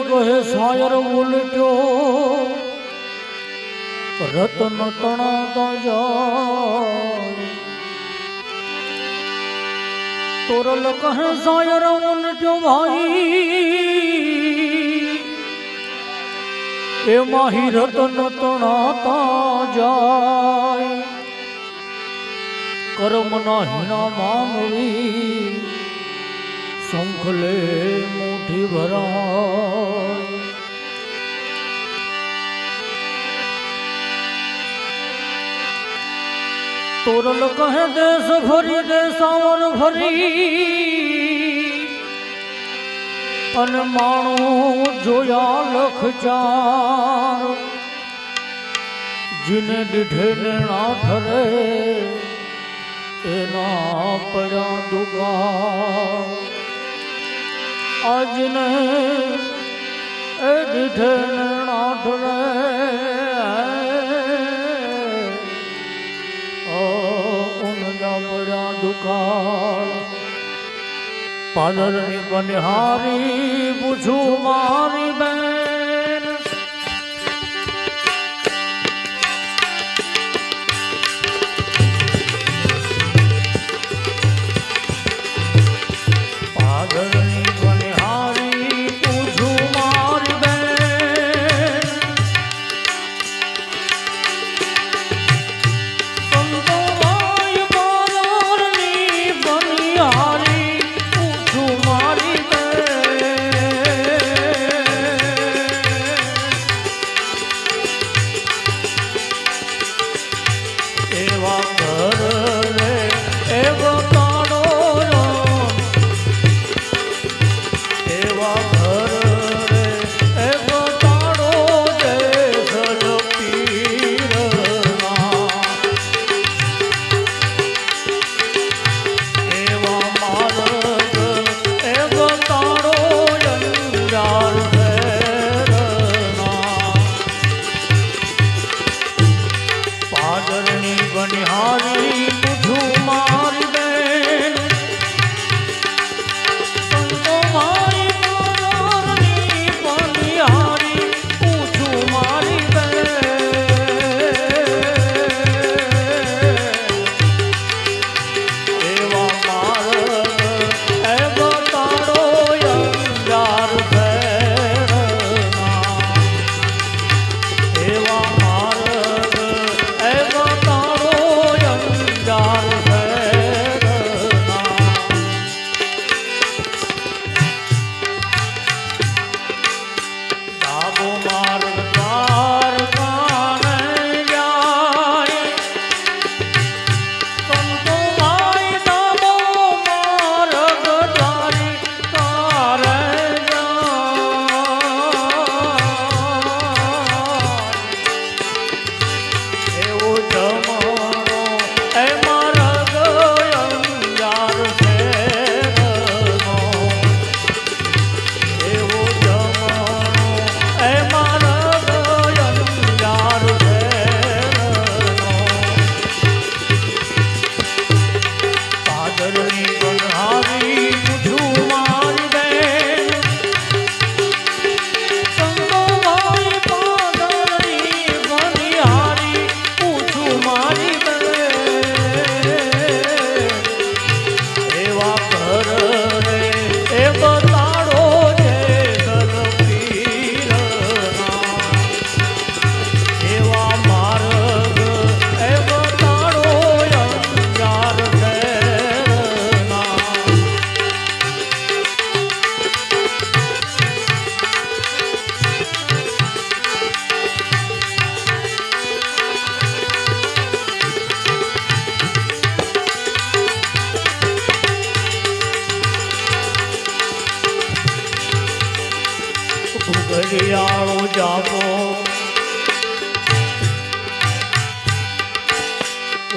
કોઈ કહે શાયર ઉલટ્યો. રતન તણાતા જાય. તોરલ કહે શાયર ઉલટ્યો ભાઈ. એમાં હિ રતન તણાતા જાય. કર્મના હિના માનવી સંખલે નથી ભરાય તોરલ કહે દેશ ફરી દેશાવર ફરી અને માણું જોયા લખચાર જીને દીઠે ના ઠરે એના પડ્યા દુગા આજને એ દીઠે નાઠ રે ઉનગા પરા દુકાળ પાદરની બનહારી પૂછું મારી બેન.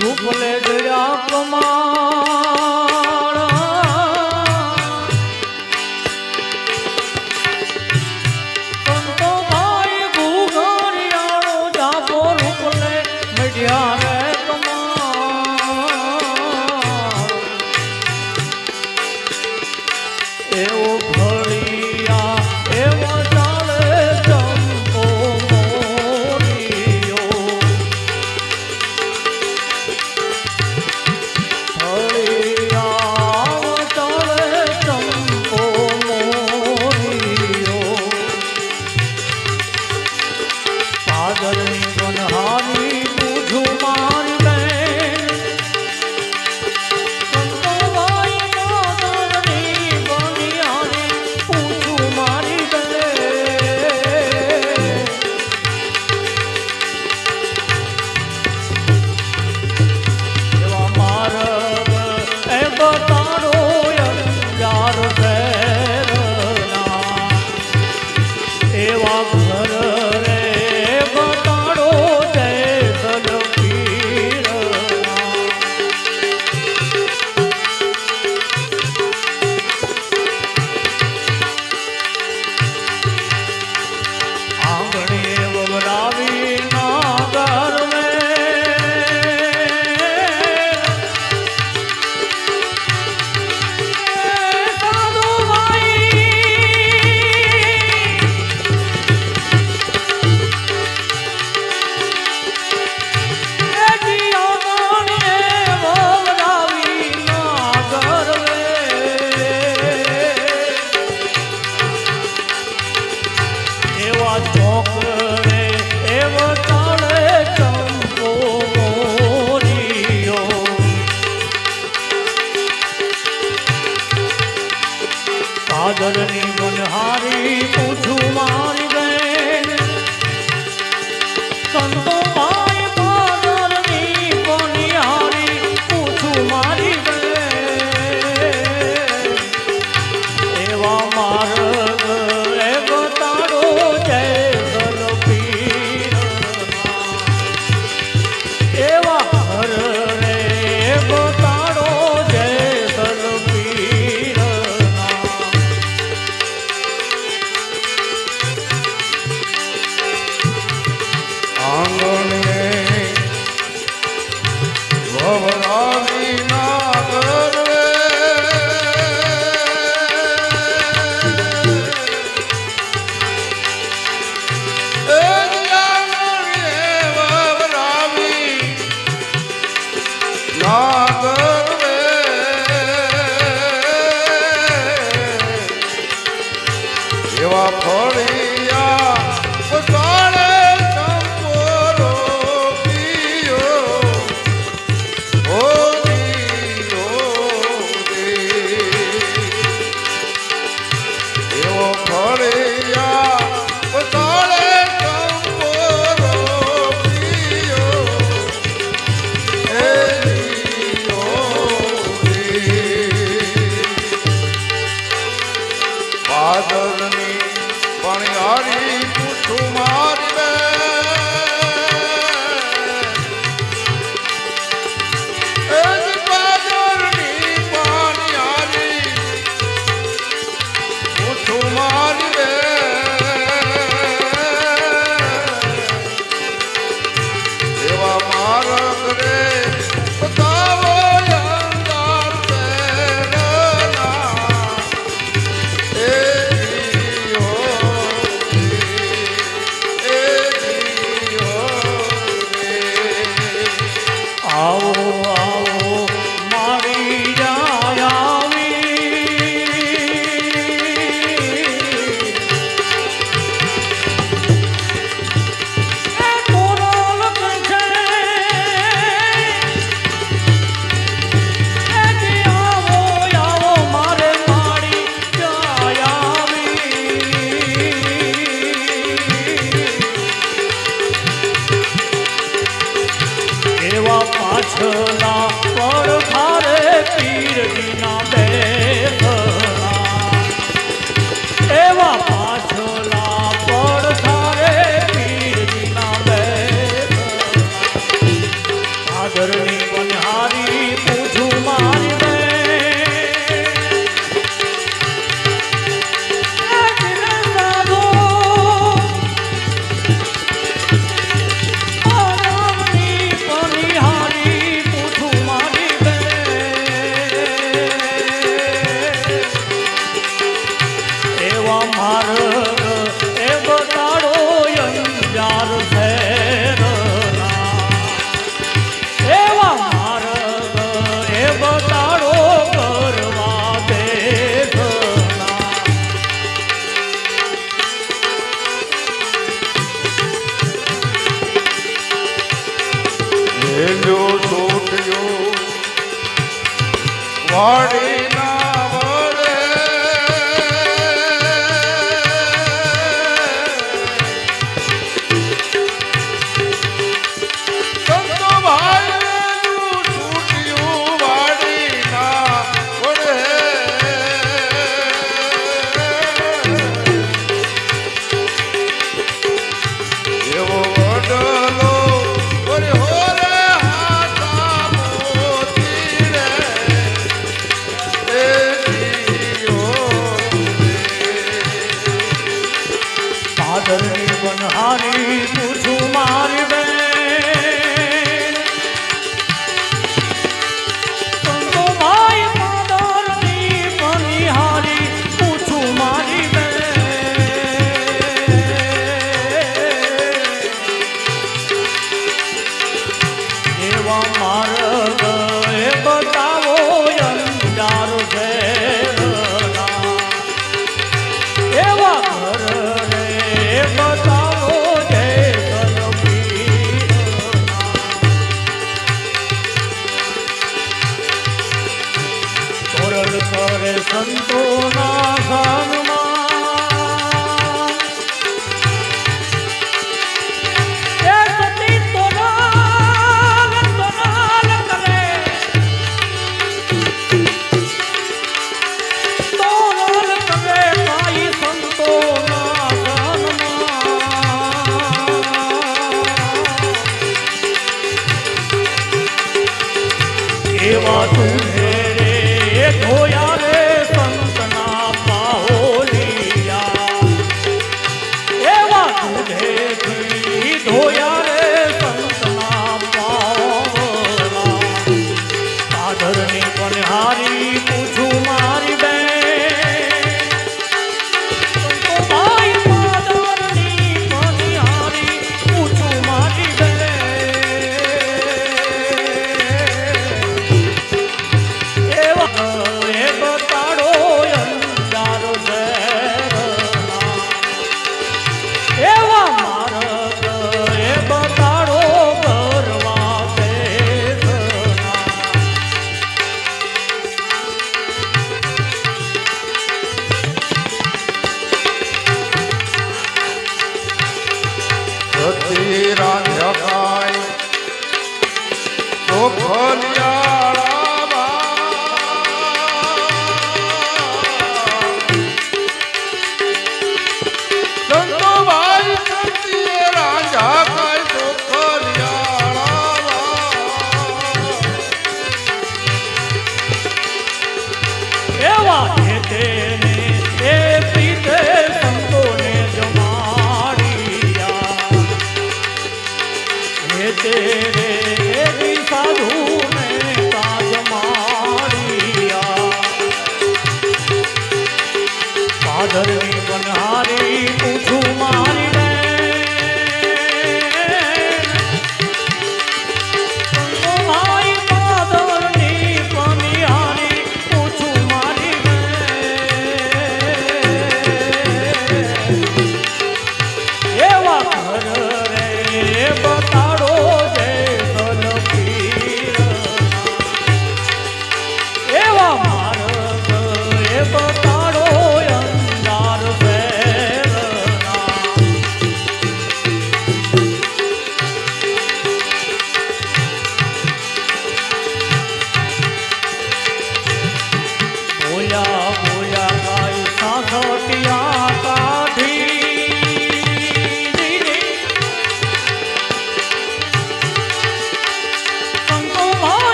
ભૂપલે ડ્યા કમા સાગરની મનહારી પૂછું મારી બેન સંતો મારી પાદરની કોનિહારી પૂછું મારી બેન. એવા મારા ભેજો છોટ્યો વાણી